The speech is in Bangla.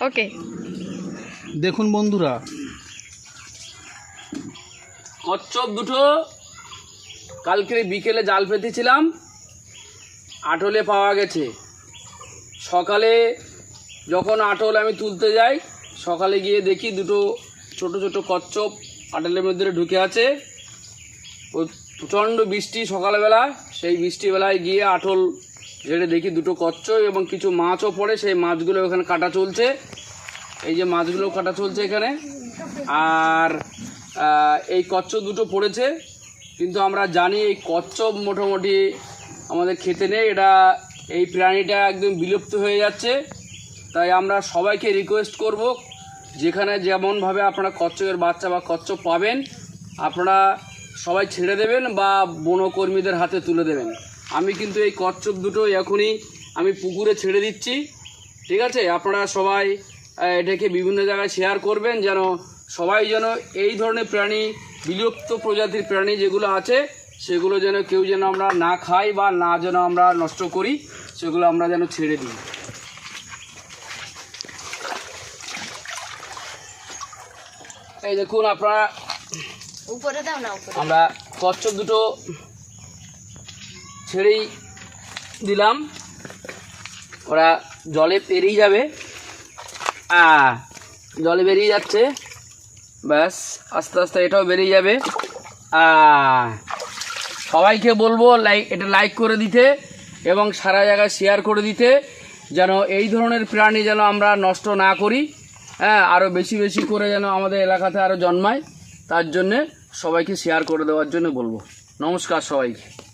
ওকে। দেখুন বন্ধুরা। কচ্ছপ দুটো কালকে বিকেলে জাল পেতেছিলাম আটলে পাওয়া গেছে। সকালে যখন আটল আমি তুলতে যাই সকালে গিয়ে দেখি দুটো ছোট ছোট কচ্ছপ আটলের মধ্যে ঢুকে আছে। ওই প্রচণ্ড বৃষ্টি সকালবেলা সেই বৃষ্টিবেলায় গিয়ে আটল ঝেড়ে দেখি দুটো কচ্ছপ এবং কিছু মাছও পড়ে, সেই মাছগুলো ওখানে কাটা চলছে। এই যে মাছগুলো কাটা চলছে এখানে। আর এই কচ্ছপ দুটো পড়েছে, কিন্তু আমরা জানি এই কচ্ছপ মোটামুটি আমাদের খেতে নেই। এটা এই প্রাণীটা একদম বিলুপ্ত হয়ে যাচ্ছে। তাই আমরা সবাইকে রিকোয়েস্ট করব, যেখানে যেমনভাবে আপনারা কচ্ছপের বাচ্চা বা কচ্ছপ পাবেন, আপনারা সবাই ছেড়ে দেবেন বা বনকর্মীদের হাতে তুলে দেবেন। আমি কিন্তু এই কচ্ছপ দুটো এখনই আমি পুকুরে ছেড়ে দিচ্ছি। ঠিক আছে? আপনারা সবাই এটাকে বিভিন্ন জায়গায় শেয়ার করবেন যেন সবাই যেন এই ধরনের প্রাণী বিলুপ্ত প্রজাতির প্রাণী যেগুলো আছে সেগুলো যেন কেউ যেন আমরা না খাই বা না যেন আমরা নষ্ট করি সেগুলো আমরা যেন ছেড়ে দিই। এই দেখুন আপনারা উপরে দাও না আমরা কচ্ছপ দুটো ছেড়েই দিলাম। ওরা জলে পেরিয়ে যাবে। আ, জলে বেরিয়ে যাচ্ছে। ব্যাস, আস্তে আস্তে এটাও বেরিয়ে যাবে। আ, সবাইকে বলব লাইক এটা লাইক করে দিতে এবং সারা জায়গায় শেয়ার করে দিতে যেন এই ধরনের প্রাণী যেন আমরা নষ্ট না করি। হ্যাঁ আরও বেশি বেশি করে যেন আমাদের এলাকাতে আরও জন্মায়। তার জন্যে সবাইকে শেয়ার করে দেওয়ার জন্য বলব। নমস্কার সবাইকে।